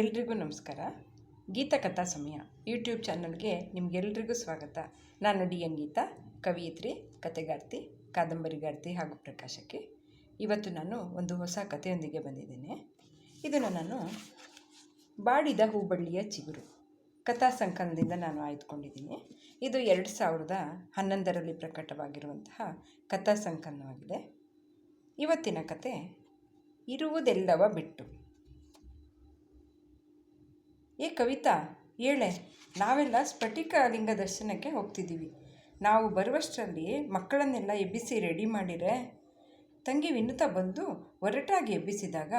ಎಲ್ರಿಗೂ ನಮಸ್ಕಾರ. ಗೀತಾ ಕಥಾ ಸಮಯ ಯೂಟ್ಯೂಬ್ ಚಾನಲ್ಗೆ ನಿಮಗೆಲ್ರಿಗೂ ಸ್ವಾಗತ. ನಾನು ಡಿ ಎನ್ ಗೀತಾ, ಕವಿಯತ್ರಿ ಕತೆಗಾರ್ತಿ ಕಾದಂಬರಿಗಾರ್ತಿ ಹಾಗೂ ಪ್ರಕಾಶಕ್ಕೆ. ಇವತ್ತು ನಾನು ಒಂದು ಹೊಸ ಕಥೆಯೊಂದಿಗೆ ಬಂದಿದ್ದೇನೆ. ಇದನ್ನು ನಾನು ಬಾಡಿದ ಹೂಬಳ್ಳಿಯ ಚಿಗುರು, ಕಥಾ ಸಂಕಲನದಿಂದ ನಾನು ಆಯ್ದುಕೊಂಡಿದ್ದೀನಿ. ಇದು ಎರಡು ಸಾವಿರದ ಹನ್ನೊಂದರಲ್ಲಿ ಪ್ರಕಟವಾಗಿರುವಂತಹ ಕಥಾ ಸಂಕಲನವಾಗಿದೆ. ಇವತ್ತಿನ ಕತೆ ಇರುವುದೆಲ್ಲವ ಬಿಟ್ಟು. ಏ ಕವಿತಾ, ಏಳೆ, ನಾವೆಲ್ಲ ಸ್ಫಟಿಕ ಲಿಂಗ ದರ್ಶನಕ್ಕೆ ಹೋಗ್ತಿದ್ದೀವಿ. ನಾವು ಬರುವಷ್ಟರಲ್ಲಿ ಮಕ್ಕಳನ್ನೆಲ್ಲ ಎಬ್ಬಿಸಿ ರೆಡಿ ಮಾಡಿರೆ? ತಂಗಿ ವಿನುತಾ ಬಂದು ಒರಟಾಗಿ ಎಬ್ಬಿಸಿದಾಗ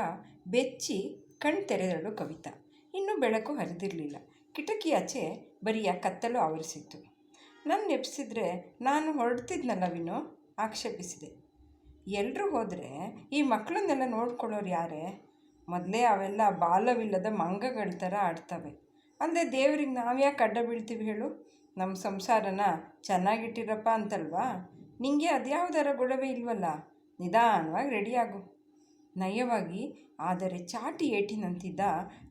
ಬೆಚ್ಚಿ ಕಣ್ ತೆರೆದಳು ಕವಿತಾ. ಇನ್ನೂ ಬೆಳಕು ಹರಿದಿರಲಿಲ್ಲ. ಕಿಟಕಿಯಾಚೆ ಬರಿಯ ಕತ್ತಲು ಆವರಿಸಿತ್ತು. ನನ್ನ ಎಬ್ಸಿದ್ರೆ ನಾನು ಹೊರಡ್ತಿದ್ನಲ್ಲ ವಿನು? ಆಕ್ಷೇಪಿಸಿದೆ. ಎಲ್ಲರೂ ಹೋದರೆ ಈ ಮಕ್ಕಳನ್ನೆಲ್ಲ ನೋಡ್ಕೊಳ್ಳೋರು ಯಾರೇ? ಮೊದಲೇ ಅವೆಲ್ಲ ಬಾಲವಿಲ್ಲದ ಮಂಗಗಳ ಥರ ಆಡ್ತವೆ. ಅಂದರೆ ದೇವ್ರಿಗೆ ನಾವ್ಯಾಕೆ ಅಡ್ಡ ಬೀಳ್ತೀವಿ ಹೇಳು? ನಮ್ಮ ಸಂಸಾರನ ಚೆನ್ನಾಗಿಟ್ಟಿರಪ್ಪ ಅಂತಲ್ವಾ? ನಿಂಗೆ ಅದ್ಯಾವುದರ ಗೊಡವೆ ಇಲ್ವಲ್ಲ? ನಿಧಾನವಾಗಿ ರೆಡಿಯಾಗು. ನಯವಾಗಿ, ಆದರೆ ಚಾಟಿ ಏಟಿನಂತಿದ್ದ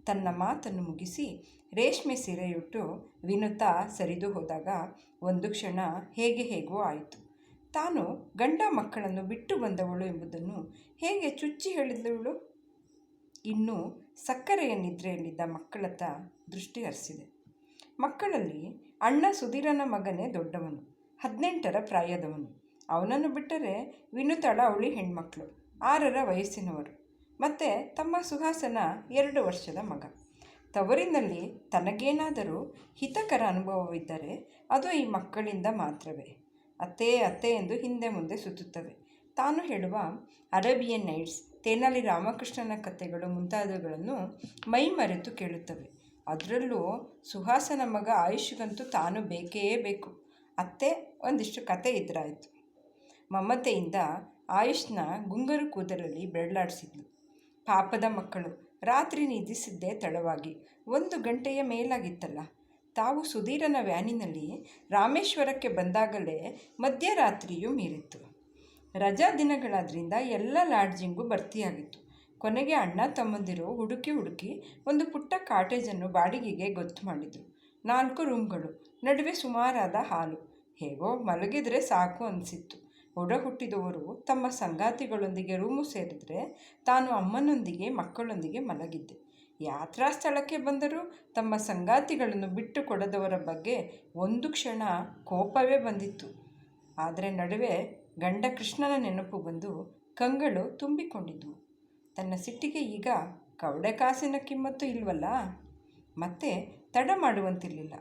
ತನ್ನ ಮಾತನ್ನು ಮುಗಿಸಿ ರೇಷ್ಮೆ ಸೀರೆಯುಟ್ಟು ವಿನುತಾ ಸರಿದು ಹೋದಾಗ ಒಂದು ಕ್ಷಣ ಹೇಗೆ ಹೇಗೋ ಆಯಿತು. ತಾನು ಗಂಡ ಮಕ್ಕಳನ್ನು ಬಿಟ್ಟು ಬಂದವಳು ಎಂಬುದನ್ನು ಹೇಗೆ ಚುಚ್ಚಿ ಹೇಳಿದವಳು ಇನ್ನು ಸಕ್ಕರೆಯ ನಿದ್ರೆಯಲ್ಲಿದ್ದ ಮಕ್ಕಳತ್ತ ದೃಷ್ಟಿ ಹರಿಸಿದೆ. ಮಕ್ಕಳಲ್ಲಿ ಅಣ್ಣ ಸುಧೀರನ ಮಗನೇ ದೊಡ್ಡವನು, ಹದಿನೆಂಟರ ಪ್ರಾಯದವನು. ಅವನನ್ನು ಬಿಟ್ಟರೆ ವಿನುತಳ ಅವಳಿ ಹೆಣ್ಮಕ್ಳು, ಆರರ ವಯಸ್ಸಿನವರು. ಮತ್ತು ತಮ್ಮ ಸುಹಾಸನ ಎರಡು ವರ್ಷದ ಮಗ. ತವರಿನಲ್ಲಿ ತನಗೇನಾದರೂ ಹಿತಕರ ಅನುಭವವಿದ್ದರೆ ಅದು ಈ ಮಕ್ಕಳಿಂದ ಮಾತ್ರವೇ. ಅತ್ತೆ ಅತ್ತೆ ಎಂದು ಹಿಂದೆ ಮುಂದೆ ಸುತ್ತುತ್ತವೆ. ತಾನು ಹೇಳುವ ಅರೇಬಿಯನ್ ನೈಟ್ಸ್ ತೆನಾಲಿ ರಾಮಕೃಷ್ಣನ ಕಥೆಗಳು ಮುಂತಾದವುಗಳನ್ನು ಮೈ ಮರೆತು ಕೇಳುತ್ತವೆ. ಅದರಲ್ಲೂ ಸುಹಾಸನ ಮಗ ಆಯುಷ್ಗಂತೂ ತಾನು ಬೇಕೇ ಬೇಕು. ಅತ್ತೆ ಒಂದಿಷ್ಟು ಕತೆ ಇದ್ರಾಯಿತು. ಮಮತೆಯಿಂದ ಆಯುಷ್ನ ಗುಂಗರು ಕೂದಲಲ್ಲಿ ಬೆರಳಾಡಿಸಿದ್ಲು. ಪಾಪದ ಮಕ್ಕಳು, ರಾತ್ರಿ ನಿಧಿಸಿದ್ದೇ ತಡವಾಗಿ. ಒಂದು ಗಂಟೆಯ ಮೇಲಾಗಿತ್ತಲ್ಲ. ತಾವು ಸುಧೀರನ ವ್ಯಾನಿನಲ್ಲಿ ರಾಮೇಶ್ವರಕ್ಕೆ ಬಂದಾಗಲೇ ಮಧ್ಯರಾತ್ರಿಯೂ ಮೀರಿತ್ತು. ರಜಾ ದಿನಗಳಾದ್ರಿಂದ ಎಲ್ಲ ಲಾಡ್ಜಿಂಗು ಭರ್ತಿಯಾಗಿತ್ತು. ಕೊನೆಗೆ ಅಣ್ಣ ತಮ್ಮಂದಿರು ಹುಡುಕಿ ಹುಡುಕಿ ಒಂದು ಪುಟ್ಟ ಕಾಟೇಜನ್ನು ಬಾಡಿಗೆಗೆ ಗೊತ್ತು ಮಾಡಿದರು. ನಾಲ್ಕು ರೂಮ್ಗಳು, ನಡುವೆ ಸುಮಾರಾದ ಹಾಲು. ಹೇಗೋ ಮಲಗಿದರೆ ಸಾಕು ಅನಿಸಿತ್ತು. ಒಡ ಹುಟ್ಟಿದವರು ತಮ್ಮ ಸಂಗಾತಿಗಳೊಂದಿಗೆ ರೂಮು ಸೇರಿದರೆ ತಾನು ಅಮ್ಮನೊಂದಿಗೆ, ಮಕ್ಕಳೊಂದಿಗೆ ಮಲಗಿದ್ದೆ. ಯಾತ್ರಾ ಸ್ಥಳಕ್ಕೆ ಬಂದರೂ ತಮ್ಮ ಸಂಗಾತಿಗಳನ್ನು ಬಿಟ್ಟು ಕೊಡದವರ ಬಗ್ಗೆ ಒಂದು ಕ್ಷಣ ಕೋಪವೇ ಬಂದಿತ್ತು. ಆದರೆ ನಡುವೆ ಗಂಡ ಕೃಷ್ಣನ ನೆನಪು ಬಂದು ಕಂಗಳು ತುಂಬಿಕೊಂಡಿದ್ದವು ತನ್ನ ಸಿಟ್ಟಿಗೆ ಈಗ ಕವಡೆ ಕಾಸಿನ ಕಿಮ್ಮತ್ತು ಇಲ್ವಲ್ಲ? ಮತ್ತೆ ತಡ ಮಾಡುವಂತಿರಲಿಲ್ಲ.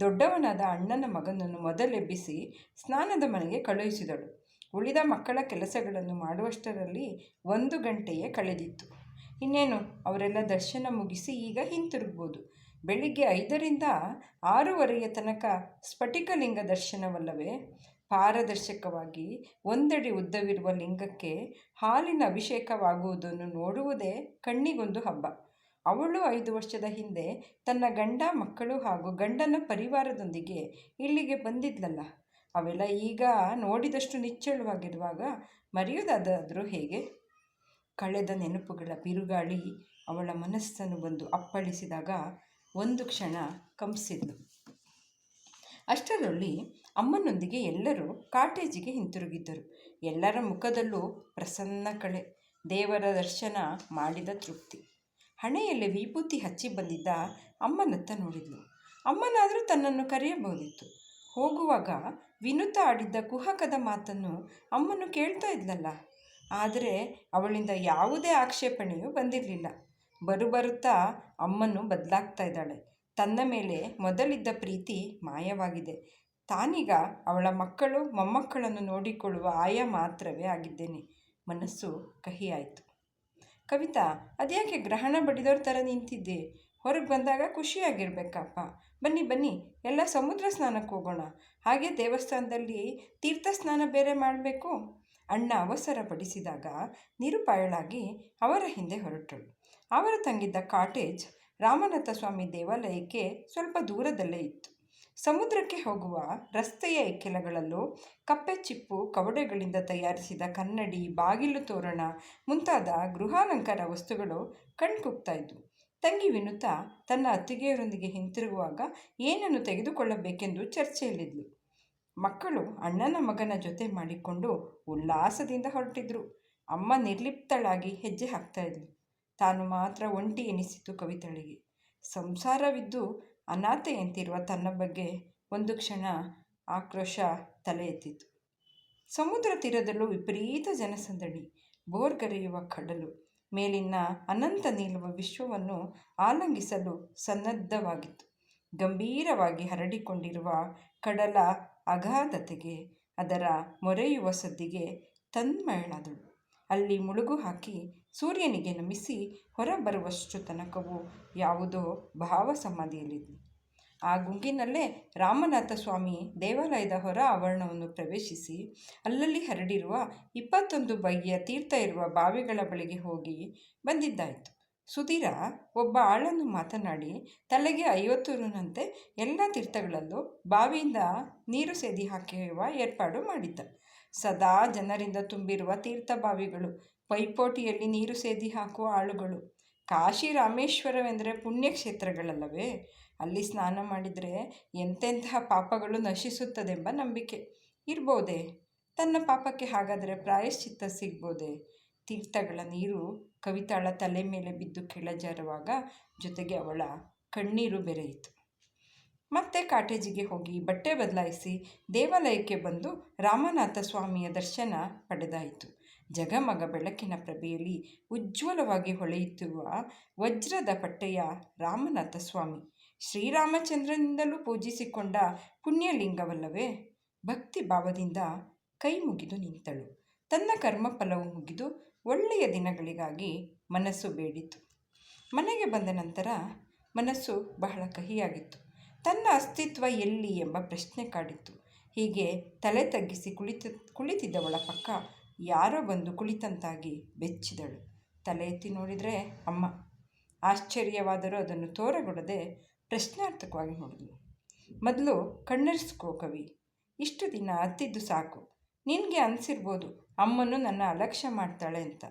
ದೊಡ್ಡವನಾದ ಅಣ್ಣನ ಮಗನನ್ನು ಮೊದಲೆಬ್ಬಿಸಿ ಸ್ನಾನದ ಮನೆಗೆ ಕಳುಹಿಸಿದಳು. ಉಳಿದ ಮಕ್ಕಳ ಕೆಲಸಗಳನ್ನು ಮಾಡುವಷ್ಟರಲ್ಲಿ ಒಂದು ಗಂಟೆಯೇ ಕಳೆದಿತ್ತು. ಇನ್ನೇನು, ಅವರೆಲ್ಲ ದರ್ಶನ ಮುಗಿಸಿ ಈಗ ಹಿಂತಿರುಗ್ಬೋದು. ಬೆಳಿಗ್ಗೆ ಐದರಿಂದ ಆರೂವರೆಯ ತನಕ ಸ್ಫಟಿಕಲಿಂಗ ದರ್ಶನವಲ್ಲವೇ? ಪಾರದರ್ಶಕವಾಗಿ ಒಂದಡಿ ಉದ್ದವಿರುವ ಲಿಂಗಕ್ಕೆ ಹಾಲಿನ ಅಭಿಷೇಕವಾಗುವುದನ್ನು ನೋಡುವುದೇ ಕಣ್ಣಿಗೊಂದು ಹಬ್ಬ. ಅವಳು ಐದು ವರ್ಷದ ಹಿಂದೆ ತನ್ನ ಗಂಡ, ಮಕ್ಕಳು ಹಾಗೂ ಗಂಡನ ಪರಿವಾರದೊಂದಿಗೆ ಇಲ್ಲಿಗೆ ಬಂದಿದ್ಲಲ್ಲ. ಅವೆಲ್ಲ ಈಗ ನೋಡಿದಷ್ಟು ನಿಚ್ಚಳವಾಗಿರುವಾಗ ಮರೆಯೋದಾದರೂ ಹೇಗೆ? ಕಳೆದ ನೆನಪುಗಳ ಬಿರುಗಾಳಿ ಅವಳ ಮನಸ್ಸನ್ನು ಬಂದು ಅಪ್ಪಳಿಸಿದಾಗ ಒಂದು ಕ್ಷಣ ಕಂಪಿಸಿದ್ಲು ಅಷ್ಟರಲ್ಲಿ ಅಮ್ಮನೊಂದಿಗೆ ಎಲ್ಲರೂ ಕಾಟೇಜಿಗೆ ಹಿಂತಿರುಗಿದ್ದರು. ಎಲ್ಲರ ಮುಖದಲ್ಲೂ ಪ್ರಸನ್ನ ಕಳೆ, ದೇವರ ದರ್ಶನ ಮಾಡಿದ ತೃಪ್ತಿ. ಹಣೆಯಲ್ಲಿ ವಿಭೂತಿ ಹಚ್ಚಿ ಬಂದಿದ್ದ ಅಮ್ಮನತ್ತ ನೋಡಿದ್ಲು. ಅಮ್ಮನಾದರೂ ತನ್ನನ್ನು ಕರೆಯಬಹುದಿತ್ತು. ಹೋಗುವಾಗ ವಿನುತ ಆಡಿದ್ದ ಕುಹಕದ ಮಾತನ್ನು ಅಮ್ಮನು ಕೇಳ್ತಾ ಇದ್ಲಲ್ಲ. ಆದರೆ ಅವಳಿಂದ ಯಾವುದೇ ಆಕ್ಷೇಪಣೆಯೂ ಬಂದಿರಲಿಲ್ಲ. ಬರುಬರುತ್ತಾ ಅಮ್ಮನು ಬದಲಾಗ್ತಾ ಇದ್ದಾಳೆ. ತನ್ನ ಮೇಲೆ ಮೊದಲಿದ್ದ ಪ್ರೀತಿ ಮಾಯವಾಗಿದೆ. ತಾನೀಗ ಅವಳ ಮಕ್ಕಳು ಮೊಮ್ಮಕ್ಕಳನ್ನು ನೋಡಿಕೊಳ್ಳುವ ಆಯ ಮಾತ್ರವೇ ಆಗಿದ್ದೇನೆ. ಮನಸ್ಸು ಕಹಿಯಾಯಿತು. ಕವಿತಾ, ಅದ್ಯಾಕೆ ಗ್ರಹಣ ಬಡಿದವ್ರ ಥರ ನಿಂತಿದ್ದೆ? ಹೊರಗೆ ಬಂದಾಗ ಖುಷಿಯಾಗಿರ್ಬೇಕಪ್ಪ. ಬನ್ನಿ ಬನ್ನಿ, ಎಲ್ಲ ಸಮುದ್ರ ಸ್ನಾನಕ್ಕೆ ಹೋಗೋಣ. ಹಾಗೆ ದೇವಸ್ಥಾನದಲ್ಲಿ ತೀರ್ಥ ಸ್ನಾನ ಬೇರೆ ಮಾಡಬೇಕು? ಅಣ್ಣ ಅವಸರ ಪಡಿಸಿದಾಗ ನಿರುಪಾಯಳಾಗಿ ಅವರ ಹಿಂದೆ ಹೊರಟಳು. ಅವರು ತಂಗಿದ್ದ ಕಾಟೇಜ್ ರಾಮನಾಥ ಸ್ವಾಮಿ ದೇವಾಲಯಕ್ಕೆ ಸ್ವಲ್ಪ ದೂರದಲ್ಲೇ ಇತ್ತು. ಸಮುದ್ರಕ್ಕೆ ಹೋಗುವ ರಸ್ತೆಯ ಎಕ್ಕೆಲಗಳಲ್ಲೂ ಕಪ್ಪೆ ಚಿಪ್ಪು ಕವಡೆಗಳಿಂದ ತಯಾರಿಸಿದ ಕನ್ನಡಿ, ಬಾಗಿಲು ತೋರಣ ಮುಂತಾದ ಗೃಹಾಲಂಕಾರ ವಸ್ತುಗಳು ಕಣ್ಕುಗ್ತಾ ಇದ್ವು. ತಂಗಿ ವಿನುತ ತನ್ನ ಅತ್ತಿಗೆಯರೊಂದಿಗೆ ಹಿಂತಿರುಗುವಾಗ ಏನನ್ನು ತೆಗೆದುಕೊಳ್ಳಬೇಕೆಂದು ಚರ್ಚೆಯಲ್ಲಿದ್ಲು. ಮಕ್ಕಳು ಅಣ್ಣನ ಮಗನ ಜೊತೆ ಮಾಡಿಕೊಂಡು ಉಲ್ಲಾಸದಿಂದ ಹೊರಟಿದ್ರು. ಅಮ್ಮ ನಿರ್ಲಿಪ್ತಳಾಗಿ ಹೆಜ್ಜೆ ಹಾಕ್ತಾ ಇದ್ಲು. ತಾನು ಮಾತ್ರ ಒಂಟಿ ಎನಿಸಿತು ಕವಿತಳಿಗೆ. ಸಂಸಾರವಿದ್ದು ಅನಾಥೆಯಂತಿರುವ ತನ್ನ ಬಗ್ಗೆ ಒಂದು ಕ್ಷಣ ಆಕ್ರೋಶ ತಲೆ ಎತ್ತಿತು ಸಮುದ್ರ ತೀರದಲ್ಲೂ ವಿಪರೀತ ಜನಸಂದಣಿ ಬೋರ್ಗರೆಯುವ ಕಡಲು, ಮೇಲಿನ ಅನಂತ ನಿಲ್ಲುವ ವಿಶ್ವವನ್ನು ಆಲಂಗಿಸಲು ಸನ್ನದ್ಧವಾಗಿತ್ತು. ಗಂಭೀರವಾಗಿ ಹರಡಿಕೊಂಡಿರುವ ಕಡಲ ಅಗಾಧತೆಗೆ, ಅದರ ಮೊರೆಯುವ ಸದ್ದಿಗೆ ತನ್ಮಯಳಾದಳು. ಅಲ್ಲಿ ಮುಳುಗು ಹಾಕಿ ಸೂರ್ಯನಿಗೆ ನಮಿಸಿ ಹೊರಬರುವಷ್ಟು ತನಕವೂ ಯಾವುದೋ ಭಾವ ಸಮಾಧಿಯಲ್ಲಿದೆ ಆ ಗುಂಗಿನಲ್ಲೇ ರಾಮನಾಥ ಸ್ವಾಮಿ ದೇವಾಲಯದ ಹೊರ ಆವರಣವನ್ನು ಪ್ರವೇಶಿಸಿ ಅಲ್ಲಲ್ಲಿ ಹರಡಿರುವ ಇಪ್ಪತ್ತೊಂದು ಬಗೆಯ ತೀರ್ಥ ಇರುವ ಬಾವಿಗಳ ಬಳಿಗೆ ಹೋಗಿ ಬಂದಿದ್ದಾಯಿತು. ಸುಧೀರ ಒಬ್ಬ ಆಳನ್ನು ಮಾತನಾಡಿ, ತಲೆಗೆ ಐವತ್ತೂರಿನಂತೆ ಎಲ್ಲ ತೀರ್ಥಗಳಲ್ಲೂ ಬಾವಿಯಿಂದ ನೀರು ಸೇದಿ ಹಾಕಿರುವ ಏರ್ಪಾಡು ಮಾಡಿದ್ದ. ಸದಾ ಜನರಿಂದ ತುಂಬಿರುವ ತೀರ್ಥಬಾವಿಗಳು, ಪೈಪೋಟಿಯಲ್ಲಿ ನೀರು ಸೇದಿ ಹಾಕುವ ಆಳುಗಳು. ಕಾಶಿ ರಾಮೇಶ್ವರವೆಂದರೆ ಪುಣ್ಯಕ್ಷೇತ್ರಗಳಲ್ಲವೇ? ಅಲ್ಲಿ ಸ್ನಾನ ಮಾಡಿದರೆ ಎಂತೆಂತಹ ಪಾಪಗಳು ನಶಿಸುತ್ತದೆಂಬ ನಂಬಿಕೆ. ಇರ್ಬೋದೇ? ತನ್ನ ಪಾಪಕ್ಕೆ ಹಾಗಾದರೆ ಪ್ರಾಯಶ್ಚಿತ್ತ ಸಿಗ್ಬೋದೇ? ತೀರ್ಥಗಳ ನೀರು ಕವಿತಾಳ ತಲೆ ಮೇಲೆ ಬಿದ್ದು ಕೆಳಜಾರುವಾಗ ಜೊತೆಗೆ ಅವಳ ಕಣ್ಣೀರು ಬೆರೆಯಿತು. ಮತ್ತೆ ಕಾಟೇಜಿಗೆ ಹೋಗಿ ಬಟ್ಟೆ ಬದಲಾಯಿಸಿ ದೇವಾಲಯಕ್ಕೆ ಬಂದು ರಾಮನಾಥ ಸ್ವಾಮಿಯ ದರ್ಶನ ಪಡೆದಾಯಿತು. ಜಗಮಗ ಬೆಳಕಿನ ಪ್ರಭೆಯಲ್ಲಿ ಉಜ್ವಲವಾಗಿ ಹೊಳೆಯುತ್ತಿರುವ ವಜ್ರದ ಪಟ್ಟೆಯ ರಾಮನಾಥ ಸ್ವಾಮಿ ಶ್ರೀರಾಮಚಂದ್ರನಿಂದಲೂ ಪೂಜಿಸಿಕೊಂಡ ಪುಣ್ಯಲಿಂಗವಲ್ಲವೇ? ಭಕ್ತಿ ಭಾವದಿಂದ ಕೈ ಮುಗಿದು ನಿಂತಳು. ತನ್ನ ಕರ್ಮಫಲವು ಮುಗಿದು ಒಳ್ಳೆಯ ದಿನಗಳಿಗಾಗಿ ಮನಸ್ಸು ಬೇಡಿತು. ಮನೆಗೆ ಬಂದ ನಂತರ ಮನಸ್ಸು ಬಹಳ ಕಹಿಯಾಗಿತ್ತು. ತನ್ನ ಅಸ್ತಿತ್ವ ಎಲ್ಲಿ ಎಂಬ ಪ್ರಶ್ನೆ ಕಾಡಿತ್ತು. ಹೀಗೆ ತಲೆ ತಗ್ಗಿಸಿ ಕುಳಿತ, ಕುಳಿತಿದ್ದವಳ ಪಕ್ಕ ಯಾರೋ ಬಂದು ಕುಳಿತಂತಾಗಿ ಬೆಚ್ಚಿದಳು. ತಲೆ ಎತ್ತಿ ನೋಡಿದರೆ ಅಮ್ಮ. ಆಶ್ಚರ್ಯವಾದರೂ ಅದನ್ನು ತೋರಗೊಡದೆ ಪ್ರಶ್ನಾರ್ಥಕವಾಗಿ ನೋಡಿದ್ಲು ಮೊದಲು ಕಣ್ಣರಿಸ್ಕೋ ಕವಿ. ಇಷ್ಟು ದಿನ ಅತ್ತಿದ್ದು ಸಾಕು. ನಿನಗೆ ಅನಿಸಿರ್ಬೋದು ಅಮ್ಮನು ನನ್ನ ಅಲಕ್ಷ್ಯ ಮಾಡ್ತಾಳೆ ಅಂತ.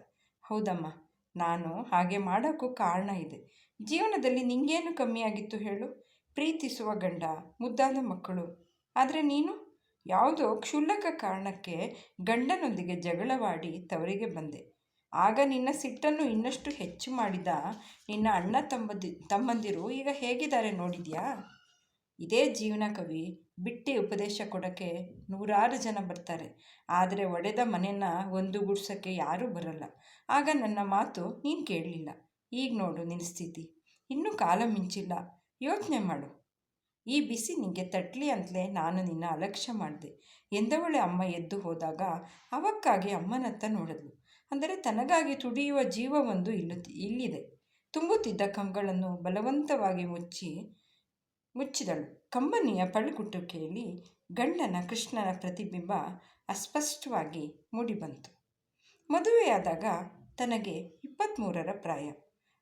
ಹೌದಮ್ಮ, ನಾನು ಹಾಗೆ ಮಾಡೋಕ್ಕೂ ಕಾರಣ ಇದೆ. ಜೀವನದಲ್ಲಿ ನಿಂಗೇನು ಕಮ್ಮಿಯಾಗಿತ್ತು ಹೇಳು. ಪ್ರೀತಿಸುವ ಗಂಡ, ಮುದ್ದಾದ ಮಕ್ಕಳು. ಆದರೆ ನೀನು ಯಾವುದೋ ಕ್ಷುಲ್ಲಕ ಕಾರಣಕ್ಕೆ ಗಂಡನೊಂದಿಗೆ ಜಗಳವಾಡಿ ತವರಿಗೆ ಬಂದೆ. ಆಗ ನಿನ್ನ ಸಿಟ್ಟನ್ನು ಇನ್ನಷ್ಟು ಹೆಚ್ಚು ಮಾಡಿದ ನಿನ್ನ ಅಣ್ಣ ತಮ್ಮದಿ ತಮ್ಮಂದಿರು ಈಗ ಹೇಗಿದ್ದಾರೆ ನೋಡಿದ್ಯಾ? ಇದೇ ಜೀವನ ಕವಿ. ಬಿಟ್ಟಿ ಉಪದೇಶ ಕೊಡೋಕ್ಕೆ ನೂರಾರು ಜನ ಬರ್ತಾರೆ. ಆದರೆ ಒಡೆದ ಮನೆನ ಒಂದು ಗುಡ್ಸೋಕ್ಕೆ ಯಾರೂ ಬರಲ್ಲ. ಆಗ ನನ್ನ ಮಾತು ನೀನು ಕೇಳಲಿಲ್ಲ. ಈಗ ನೋಡು ನಿನ್ನ ಸ್ಥಿತಿ. ಇನ್ನೂ ಕಾಲ ಮಿಂಚಿಲ್ಲ. ಯೋಚನೆ ಮಾಡು. ಈ ಬಿಸಿ ನಿನಗೆ ತಟ್ಟಲಿ ಅಂತಲೇ ನಾನು ನಿನ್ನ ಅಲಕ್ಷ್ಯ ಮಾಡಿದೆ. ಎಂದವಳೆ ಅಮ್ಮ ಎದ್ದು ಹೋದಾಗ ಅವಕ್ಕಾಗಿ ಅಮ್ಮನತ್ತ ನೋಡಿದ್ಲು. ಅಂದರೆ ತನಗಾಗಿ ತುಡಿಯುವ ಜೀವವೊಂದು ಇಲ್ಲು ಇಲ್ಲಿದೆ. ತುಂಬುತ್ತಿದ್ದ ಕಂಗಳನ್ನು ಬಲವಂತವಾಗಿ ಮುಚ್ಚಿ, ಮುಚ್ಚಿದಳು. ಕಂಬನಿಯ ಪಳುಗುಟ್ಟುವಿಕೆಯಲ್ಲಿ ಗಂಡನ ಕೃಷ್ಣನ ಪ್ರತಿಬಿಂಬ ಅಸ್ಪಷ್ಟವಾಗಿ ಮೂಡಿಬಂತು. ಮದುವೆಯಾದಾಗ ತನಗೆ ಇಪ್ಪತ್ತ್ಮೂರರ ಪ್ರಾಯ.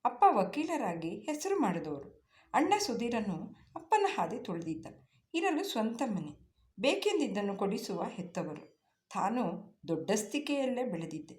ಅಪ್ಪ ವಕೀಲರಾಗಿ ಹೆಸರು ಮಾಡಿದವರು. ಅಣ್ಣ ಸುಧೀರನು ಅಪ್ಪನ ಹಾದಿ ತುಳಿದಿದ್ದ. ಇರಲು ಸ್ವಂತ ಮನೆ. ಬೇಕೆಂದಿದ್ದನ್ನು ಕೊಡಿಸುವ ಹೆತ್ತವರು. ತಾನು ದೊಡ್ಡಸ್ತಿಕೆಯಲ್ಲೇ ಬೆಳೆದಿದ್ದೆ.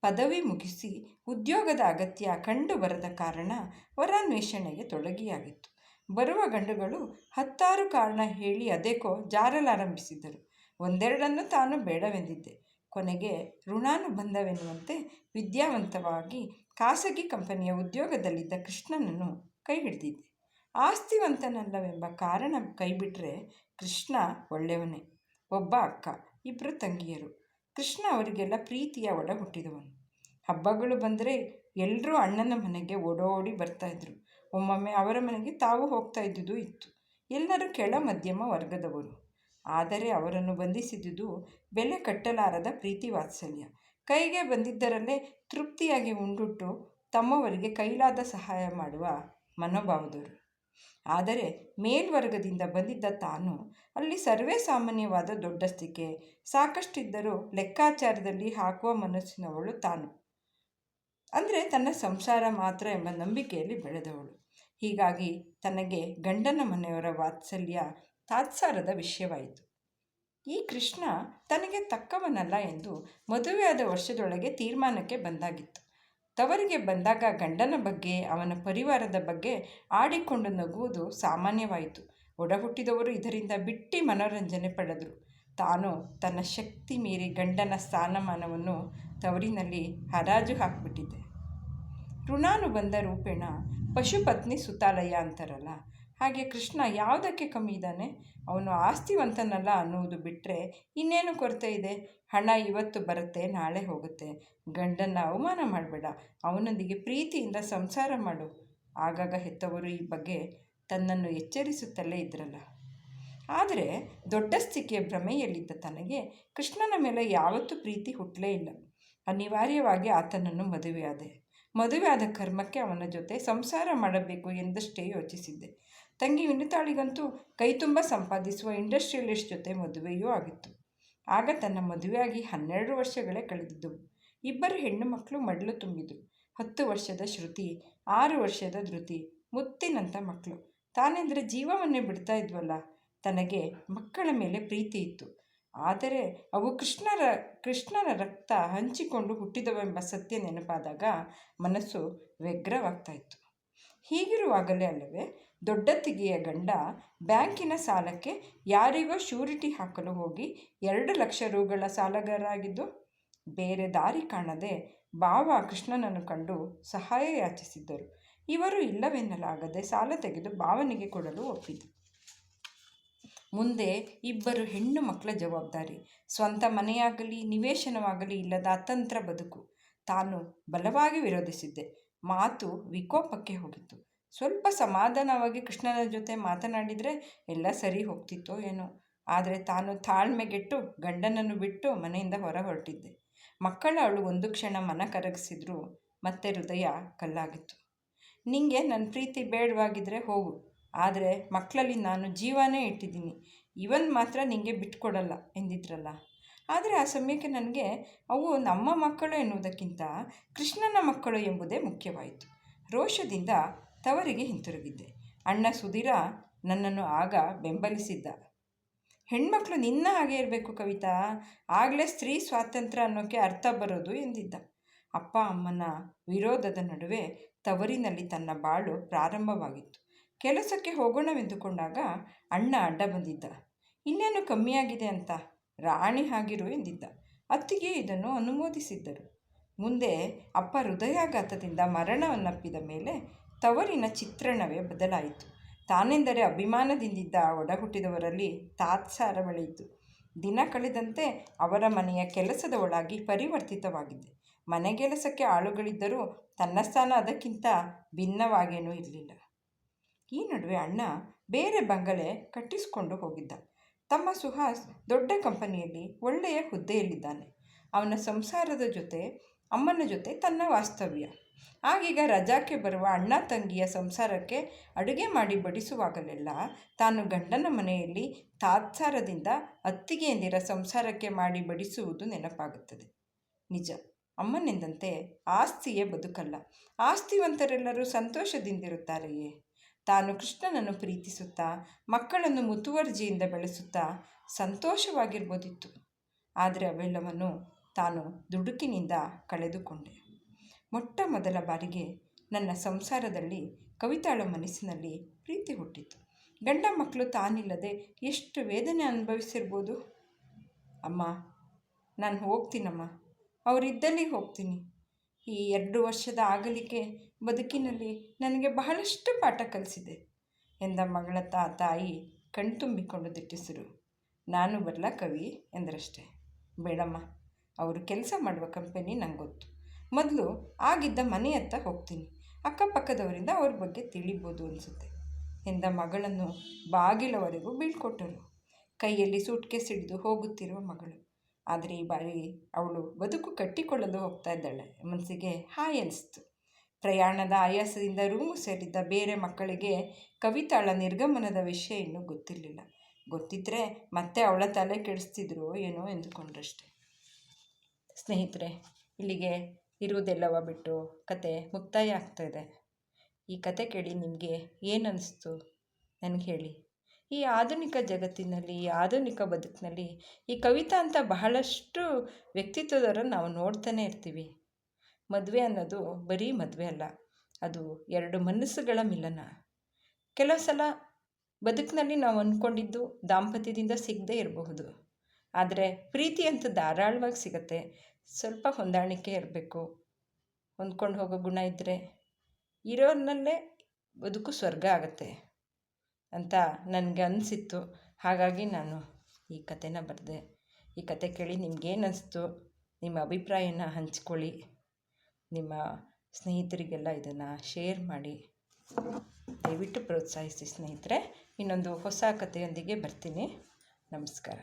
ಪದವಿ ಮುಗಿಸಿ ಉದ್ಯೋಗದ ಅಗತ್ಯ ಕಂಡು ಬರದ ಕಾರಣ ವರಾನ್ವೇಷಣೆಗೆ ತೊಡಗಿಯಾಗಿತ್ತು. ಬರುವ ಗಂಡುಗಳು ಹತ್ತಾರು ಕಾರಣ ಹೇಳಿ ಅದೇಕೋ ಜಾರಲಾರಂಭಿಸಿದ್ದರು ಒಂದೆರಡನ್ನು ತಾನು ಬೇಡವೆಂದಿದ್ದೆ. ಕೊನೆಗೆ ಋಣಾನುಬಂಧವೆನ್ನುವಂತೆ ವಿದ್ಯಾವಂತವಾಗಿ ಖಾಸಗಿ ಕಂಪನಿಯ ಉದ್ಯೋಗದಲ್ಲಿದ್ದ ಕೃಷ್ಣನನ್ನು ಕೈ ಹಿಡಿದಿದ್ದೆ. ಆಸ್ತಿವಂತನಲ್ಲವೆಂಬ ಕಾರಣ ಕೈಬಿಟ್ರೆ ಕೃಷ್ಣ ಒಳ್ಳೆಯವನೇ. ಒಬ್ಬ ಅಕ್ಕ ಇಬ್ಬರು ತಂಗಿಯರು. ಕೃಷ್ಣ ಅವರಿಗೆಲ್ಲ ಪ್ರೀತಿಯ ಒಡ ಹುಟ್ಟಿದವನು ಹಬ್ಬಗಳು ಬಂದರೆ ಎಲ್ಲರೂ ಅಣ್ಣನ ಮನೆಗೆ ಓಡೋಡಿ ಬರ್ತಾಯಿದ್ರು ಒಮ್ಮೊಮ್ಮೆ ಅವರ ಮನೆಗೆ ತಾವು ಹೋಗ್ತಾ ಇದ್ದುದು ಇತ್ತು. ಎಲ್ಲರೂ ಕೆಳ ಮಧ್ಯಮ ವರ್ಗದವರು. ಆದರೆ ಅವರನ್ನು ಬಂಧಿಸಿದುದು ಬೆಲೆ ಕಟ್ಟಲಾರದ ಪ್ರೀತಿ ವಾತ್ಸಲ್ಯ. ಕೈಗೆ ಬಂದಿದ್ದರಲ್ಲೇ ತೃಪ್ತಿಯಾಗಿ ಉಂಡುಟ್ಟು ತಮ್ಮವರಿಗೆ ಕೈಲಾದ ಸಹಾಯ ಮಾಡುವ ಮನೋಭಾವದವರು. ಆದರೆ ಮೇಲ್ವರ್ಗದಿಂದ ಬಂದಿದ್ದ ತಾನು ಅಲ್ಲಿ ಸರ್ವೇ ಸಾಮಾನ್ಯವಾದ ದೊಡ್ಡಸ್ತಿಕೆ ಸಾಕಷ್ಟಿದ್ದರೂ ಲೆಕ್ಕಾಚಾರದಲ್ಲಿ ಹಾಕುವ ಮನಸ್ಸಿನವಳು ತಾನು. ಅಂದರೆ ತನ್ನ ಸಂಸಾರ ಮಾತ್ರ ಎಂಬ ನಂಬಿಕೆಯಲ್ಲಿ ಬೆಳೆದವಳು. ಹೀಗಾಗಿ ತನಗೆ ಗಂಡನ ಮನೆಯವರ ವಾತ್ಸಲ್ಯ ತಾತ್ಸಾರದ ವಿಷಯವಾಯಿತು. ಈ ಕೃಷ್ಣ ತನಗೆ ತಕ್ಕವನಲ್ಲ ಎಂದು ಮದುವೆಯಾದ ವರ್ಷದೊಳಗೆ ತೀರ್ಮಾನಕ್ಕೆ ಬಂದಾಗಿತ್ತು. ತವರಿಗೆ ಬಂದಾಗ ಗಂಡನ ಬಗ್ಗೆ, ಅವನ ಪರಿವಾರದ ಬಗ್ಗೆ ಆಡಿಕೊಂಡು ನಗುವುದು ಸಾಮಾನ್ಯವಾಯಿತು. ಒಡಹುಟ್ಟಿದವರು ಇದರಿಂದ ಬಿಟ್ಟಿ ಮನೋರಂಜನೆ ಪಡೆದರು. ತಾನು ತನ್ನ ಶಕ್ತಿ ಮೀರಿ ಗಂಡನ ಸ್ಥಾನಮಾನವನ್ನು ತವರಿನಲ್ಲಿ ಹರಾಜು ಹಾಕಿಬಿಟ್ಟಿದ್ದೆ. ಋಣಾನುಬಂಧ ರೂಪೇಣ, ಪಶುಪತ್ನಿ ಸುತಾಲಯ ಅಂತಾರಲ್ಲ ಹಾಗೆ ಕೃಷ್ಣ ಯಾವುದಕ್ಕೆ ಕಮ್ಮಿ ಇದ್ದಾನೆ? ಅವನು ಆಸ್ತಿವಂತನಲ್ಲ ಅನ್ನುವುದು ಬಿಟ್ಟರೆ ಇನ್ನೇನು ಕೊರತೆ ಇದೆ? ಹಣ ಇವತ್ತು ಬರುತ್ತೆ, ನಾಳೆ ಹೋಗುತ್ತೆ. ಗಂಡನ್ನು ಅವಮಾನ ಮಾಡಬೇಡ. ಅವನೊಂದಿಗೆ ಪ್ರೀತಿಯಿಂದ ಸಂಸಾರ ಮಾಡು. ಆಗಾಗ ಹೆತ್ತವರು ಈ ಬಗ್ಗೆ ತನ್ನನ್ನು ಎಚ್ಚರಿಸುತ್ತಲೇ ಇದ್ರಲ್ಲ. ಆದರೆ ದೊಡ್ಡ ಸ್ಥಿತಿಯ ಭ್ರಮೆಯಲ್ಲಿದ್ದ ತನಗೆ ಕೃಷ್ಣನ ಮೇಲೆ ಯಾವತ್ತೂ ಪ್ರೀತಿ ಹುಟ್ಟಲೇ ಇಲ್ಲ. ಅನಿವಾರ್ಯವಾಗಿ ಆತನನ್ನು ಮದುವೆಯಾದೆ. ಮದುವೆಯಾದ ಕರ್ಮಕ್ಕೆ ಅವನ ಜೊತೆ ಸಂಸಾರ ಮಾಡಬೇಕು ಎಂದಷ್ಟೇ ಯೋಚಿಸಿದ್ದೆ. ತಂಗಿ ವಿನುತಾಳಿಗಂತೂ ಕೈ ತುಂಬ ಸಂಪಾದಿಸುವ ಇಂಡಸ್ಟ್ರಿಯಲಿಸ್ಟ್ ಜೊತೆ ಮದುವೆಯೂ ಆಗಿತ್ತು. ಆಗ ತನ್ನ ಮದುವೆಯಾಗಿ ಹನ್ನೆರಡು ವರ್ಷಗಳೇ ಕಳೆದಿದ್ದವು ಇಬ್ಬರು ಹೆಣ್ಣು ಮಕ್ಕಳು ಮಡಲು ತುಂಬಿದ್ರು ಹತ್ತು ವರ್ಷದ ಶ್ರುತಿ, ಆರು ವರ್ಷದ ಧೃತಿ ಮುತ್ತಿನಂಥ ಮಕ್ಕಳು. ತಾನೆಂದರೆ ಜೀವವನ್ನೇ ಬಿಡ್ತಾ ಇದ್ವಲ್ಲ. ತನಗೆ ಮಕ್ಕಳ ಮೇಲೆ ಪ್ರೀತಿ ಇತ್ತು. ಆದರೆ ಅವು ಕೃಷ್ಣರ ಕೃಷ್ಣನ ರಕ್ತ ಹಂಚಿಕೊಂಡು ಹುಟ್ಟಿದವೆಂಬ ಸತ್ಯ ನೆನಪಾದಾಗ ಮನಸ್ಸು ವ್ಯಗ್ರವಾಗ್ತಾ ಇತ್ತು ಹೀಗಿರುವಾಗಲೇ ಅಲ್ಲವೇ ದೊಡ್ಡತ್ತಿಗೆಯ ಗಂಡ ಬ್ಯಾಂಕಿನ ಸಾಲಕ್ಕೆ ಯಾರಿಗೋ ಶ್ಯೂರಿಟಿ ಹಾಕಲು ಹೋಗಿ ಎರಡು ಲಕ್ಷ ರೂಗಳ ಸಾಲಗಾರರಾಗಿದ್ದು, ಬೇರೆ ದಾರಿ ಕಾಣದೆ ಬಾವ ಕೃಷ್ಣನನ್ನು ಕಂಡು ಸಹಾಯ ಯಾಚಿಸಿದ್ದರು. ಇವರು ಇಲ್ಲವೆನ್ನಲಾಗದೆ ಸಾಲ ತೆಗೆದು ಬಾವನಿಗೆ ಕೊಡಲು ಒಪ್ಪಿದರು. ಮುಂದೆ ಇಬ್ಬರು ಹೆಣ್ಣು ಮಕ್ಕಳ ಜವಾಬ್ದಾರಿ. ಸ್ವಂತ ಮನೆಯಾಗಲಿ, ನಿವೇಶನವಾಗಲಿ ಇಲ್ಲದ ಅತಂತ್ರ ಬದುಕು. ತಾನು ಬಲವಾಗಿ ವಿರೋಧಿಸಿದ್ದೆ. ಮಾತು ವಿಕೋಪಕ್ಕೆ ಹೋಗಿತ್ತು. ಸ್ವಲ್ಪ ಸಮಾಧಾನವಾಗಿ ಕೃಷ್ಣನ ಜೊತೆ ಮಾತನಾಡಿದರೆ ಎಲ್ಲ ಸರಿ ಹೋಗ್ತಿತ್ತೋ ಏನೋ. ಆದರೆ ತಾನು ತಾಳ್ಮೆಗೆಟ್ಟು ಗಂಡನನ್ನು ಬಿಟ್ಟು ಮನೆಯಿಂದ ಹೊರ ಹೊರಟಿದ್ದೆ. ಮಕ್ಕಳ ಅವಳು ಒಂದು ಕ್ಷಣ ಮನ ಕರಗಿಸಿದ್ರು, ಮತ್ತೆ ಹೃದಯ ಕಲ್ಲಾಗಿತ್ತು. ನಿಂಗೆ ನನ್ನ ಪ್ರೀತಿ ಬೇಡವಾಗಿದ್ದರೆ ಹೋಗು. ಆದರೆ ಮಕ್ಕಳಲ್ಲಿ ನಾನು ಜೀವನೇ ಇಟ್ಟಿದ್ದೀನಿ. ಇವನ್ ಮಾತ್ರ ನಿಮಗೆ ಬಿಟ್ಕೊಡಲ್ಲ ಎಂದಿದ್ರಲ್ಲ. ಆದರೆ ಆ ಸಮಯಕ್ಕೆ ನನಗೆ ಅವು ನಮ್ಮ ಮಕ್ಕಳು ಎನ್ನುವುದಕ್ಕಿಂತ ಕೃಷ್ಣನ ಮಕ್ಕಳು ಎಂಬುದೇ ಮುಖ್ಯವಾಯಿತು. ರೋಷದಿಂದ ತವರಿಗೆ ಹಿಂತಿರುಗಿದ್ದೆ. ಅಣ್ಣ ಸುಧೀರ ನನ್ನನ್ನು ಆಗ ಬೆಂಬಲಿಸಿದ್ದ. ಹೆಣ್ಮಕ್ಳು ನಿನ್ನ ಹಾಗೆ ಇರಬೇಕು ಕವಿತಾ. ಆಗಲೇ ಸ್ತ್ರೀ ಸ್ವಾತಂತ್ರ್ಯ ಅನ್ನೋಕ್ಕೆ ಅರ್ಥ ಬರೋದು ಎಂದಿದ್ದ. ಅಪ್ಪ ಅಮ್ಮನ ವಿರೋಧದ ನಡುವೆ ತವರಿನಲ್ಲಿ ತನ್ನ ಬಾಳು ಪ್ರಾರಂಭವಾಗಿತ್ತು. ಕೆಲಸಕ್ಕೆ ಹೋಗೋಣವೆಂದುಕೊಂಡಾಗ ಅಣ್ಣ ಅಡ್ಡ ಬಂದಿದ್ದ. ಇನ್ನೇನು ಕಮ್ಮಿಯಾಗಿದೆ ಅಂತ? ರಾಣಿ ಹಾಗಿರು ಎಂದಿದ್ದ. ಅತ್ತಿಗೆ ಇದನ್ನು ಅನುಮೋದಿಸಿದ್ದರು. ಮುಂದೆ ಅಪ್ಪ ಹೃದಯಾಘಾತದಿಂದ ಮರಣವನ್ನಪ್ಪಿದ ಮೇಲೆ ತವರಿನ ಚಿತ್ರಣವೇ ಬದಲಾಯಿತು. ತಾನೆಂದರೆ ಅಭಿಮಾನದಿಂದಿದ್ದ ಒಡಹುಟ್ಟಿದವರಲ್ಲಿ ತಾತ್ಸಾರ ಬೆಳೆಯಿತು. ದಿನ ಕಳೆದಂತೆ ಅವರ ಮನೆಯ ಕೆಲಸದ ಒಳಗಿ ಪರಿವರ್ತಿತವಾಗಿದೆ ಮನೆಗೆಲಸಕ್ಕೆ ಆಳುಗಳಿದ್ದರೂ ತನ್ನ ಸ್ಥಾನ ಅದಕ್ಕಿಂತ ಭಿನ್ನವಾಗೇನೂ ಇರಲಿಲ್ಲ. ಈ ನಡುವೆ ಅಣ್ಣ ಬೇರೆ ಬಂಗಲೆ ಕಟ್ಟಿಸಿಕೊಂಡು ಹೋಗಿದ್ದ. ತಮ್ಮ ಸುಹಾಸ್ ದೊಡ್ಡ ಕಂಪನಿಯಲ್ಲಿ ಒಳ್ಳೆಯ ಹುದ್ದೆಯಲ್ಲಿದ್ದಾನೆ. ಅವನ ಸಂಸಾರದ ಜೊತೆ ಅಮ್ಮನ ಜೊತೆ ತನ್ನ ವಾಸ್ತವ್ಯ. ಆಗೀಗ ರಜಾಕ್ಕೆ ಬರುವ ಅಣ್ಣ ತಂಗಿಯ ಸಂಸಾರಕ್ಕೆ ಅಡುಗೆ ಮಾಡಿ ಬಡಿಸುವಾಗಲೆಲ್ಲ ತಾನು ಗಂಡನ ಮನೆಯಲ್ಲಿ ತಾತ್ಸಾರದಿಂದ ಅತ್ತಿಗೆಯಂದಿರ ಸಂಸಾರಕ್ಕೆ ಮಾಡಿ ಬಡಿಸುವುದು ನೆನಪಾಗುತ್ತದೆ. ನಿಜ, ಅಮ್ಮನೆಂದಂತೆ ಆಸ್ತಿಯೇ ಬದುಕಲ್ಲ. ಆಸ್ತಿವಂತರೆಲ್ಲರೂ ಸಂತೋಷದಿಂದಿರುತ್ತಾರೆಯೇ? ತಾನು ಕೃಷ್ಣನನ್ನು ಪ್ರೀತಿಸುತ್ತಾ, ಮಕ್ಕಳನ್ನು ಮುತುವರ್ಜಿಯಿಂದ ಬೆಳೆಸುತ್ತಾ ಸಂತೋಷವಾಗಿರ್ಬೋದಿತ್ತು. ಆದರೆ ಅವೆಲ್ಲವನ್ನು ತಾನು ದುಡುಕಿನಿಂದ ಕಳೆದುಕೊಂಡೆ. ಮೊಟ್ಟ ಮೊದಲ ಬಾರಿಗೆ ನನ್ನ ಸಂಸಾರದಲ್ಲಿ ಕವಿತಾಳ ಮನಸ್ಸಿನಲ್ಲಿ ಪ್ರೀತಿ ಹುಟ್ಟಿತು. ಗಂಡ ಮಕ್ಕಳು ತಾನಿಲ್ಲದೆ ಎಷ್ಟು ವೇದನೆ ಅನುಭವಿಸಿರ್ಬೋದು? ಅಮ್ಮ, ನಾನು ಹೋಗ್ತೀನಮ್ಮ. ಅವರಿದ್ದಲ್ಲಿ ಹೋಗ್ತೀನಿ. ಈ ಎರಡು ವರ್ಷದ ಆಗಲಿಕ್ಕೆ ಬದುಕಿನಲ್ಲಿ ನನಗೆ ಬಹಳಷ್ಟು ಪಾಠ ಕಲಿಸಿದೆ. ಎಂದ ಮಗಳ ತಾ ತಾಯಿ ಕಣ್ತುಂಬಿಕೊಂಡು ದಿಟ್ಟಿಸಿರು. ನಾನು ಬರಲ ಕವಿ? ಎಂದರಷ್ಟೆ. ಬೇಡಮ್ಮ, ಅವರು ಕೆಲಸ ಮಾಡುವ ಕಂಪನಿ ನಂಗೆ ಗೊತ್ತು ಮೊದಲು ಆಗಿದ್ದ ಮನೆಯತ್ತ ಹೋಗ್ತೀನಿ. ಅಕ್ಕಪಕ್ಕದವರಿಂದ ಅವ್ರ ಬಗ್ಗೆ ತಿಳಿಬೋದು ಅನಿಸುತ್ತೆ. ಎಂದ ಮಗಳನ್ನು ಬಾಗಿಲವರೆಗೂ ಬೀಳ್ಕೊಟ್ಟರು. ಕೈಯಲ್ಲಿ ಸೂಟ್ಕೇಸ್ ಹಿಡಿದು ಹೋಗುತ್ತಿರುವ ಮಗಳು. ಆದರೆ ಈ ಬಾರಿ ಅವಳು ಬದುಕು ಕಟ್ಟಿಕೊಳ್ಳಲು ಹೋಗ್ತಾ ಇದ್ದಾಳೆ. ಮನಸ್ಸಿಗೆ ಹಾಯ್ ಅನಿಸ್ತು. ಪ್ರಯಾಣದ ಆಯಾಸದಿಂದ ರೂಮು ಸೇರಿದ್ದ ಬೇರೆ ಮಕ್ಕಳಿಗೆ ಕವಿತಾಳ ನಿರ್ಗಮನದ ವಿಷಯ ಇನ್ನೂ ಗೊತ್ತಿರಲಿಲ್ಲ. ಗೊತ್ತಿದ್ದರೆ ಮತ್ತೆ ಅವಳ ತಲೆ ಕೆಡಿಸ್ತಿದ್ರು ಏನೋ ಎಂದುಕೊಂಡ್ರಷ್ಟೆ. ಸ್ನೇಹಿತರೆ, ಇಲ್ಲಿಗೆ ಇರುವುದೆಲ್ಲವ ಬಿಟ್ಟು ಕತೆ ಮುಕ್ತಾಯ ಆಗ್ತಾಯಿದೆ ಈ ಕತೆ ಕೇಳಿ ನಿಮಗೆ ಏನು ಅನ್ನಿಸ್ತು ನನಗೆ ಹೇಳಿ. ಈ ಆಧುನಿಕ ಜಗತ್ತಿನಲ್ಲಿ, ಈ ಆಧುನಿಕ ಬದುಕಿನಲ್ಲಿ ಈ ಕವಿತಾ ಅಂತ ಬಹಳಷ್ಟು ವ್ಯಕ್ತಿತ್ವದವರನ್ನು ನಾವು ನೋಡ್ತಾನೆ ಇರ್ತೀವಿ. ಮದುವೆ ಅನ್ನೋದು ಬರೀ ಮದುವೆ ಅಲ್ಲ, ಅದು ಎರಡು ಮನಸ್ಸುಗಳ ಮಿಲನ. ಕೆಲವು ಸಲ ಬದುಕಿನಲ್ಲಿ ನಾವು ಅಂದ್ಕೊಂಡಿದ್ದು ದಾಂಪತ್ಯದಿಂದ ಸಿಗದೇ ಇರಬಹುದು. ಆದರೆ ಪ್ರೀತಿ ಅಂತ ಧಾರಾಳವಾಗಿ ಸಿಗುತ್ತೆ. ಸ್ವಲ್ಪ ಹೊಂದಾಣಿಕೆ ಇರಬೇಕು. ಹೊಂದ್ಕೊಂಡು ಹೋಗೋ ಗುಣ ಇದ್ದರೆ ಇರೋರ್ನಲ್ಲೇ ಬದುಕು ಸ್ವರ್ಗ ಆಗುತ್ತೆ ಅಂತ ನನಗೆ ಅನಿಸಿತ್ತು. ಹಾಗಾಗಿ ನಾನು ಈ ಕಥೆನ ಬರೆದೆ. ಈ ಕತೆ ಕೇಳಿ ನಿಮ್ಗೇನು ಅನಿಸ್ತು? ನಿಮ್ಮ ಅಭಿಪ್ರಾಯನ ಹಂಚ್ಕೊಳ್ಳಿ. ನಿಮ್ಮ ಸ್ನೇಹಿತರಿಗೆಲ್ಲ ಇದನ್ನು ಶೇರ್ ಮಾಡಿ. ದಯವಿಟ್ಟು ಪ್ರೋತ್ಸಾಹಿಸಿ ಸ್ನೇಹಿತರೆ. ಇನ್ನೊಂದು ಹೊಸ ಕಥೆಯೊಂದಿಗೆ ಬರ್ತೀನಿ. ನಮಸ್ಕಾರ.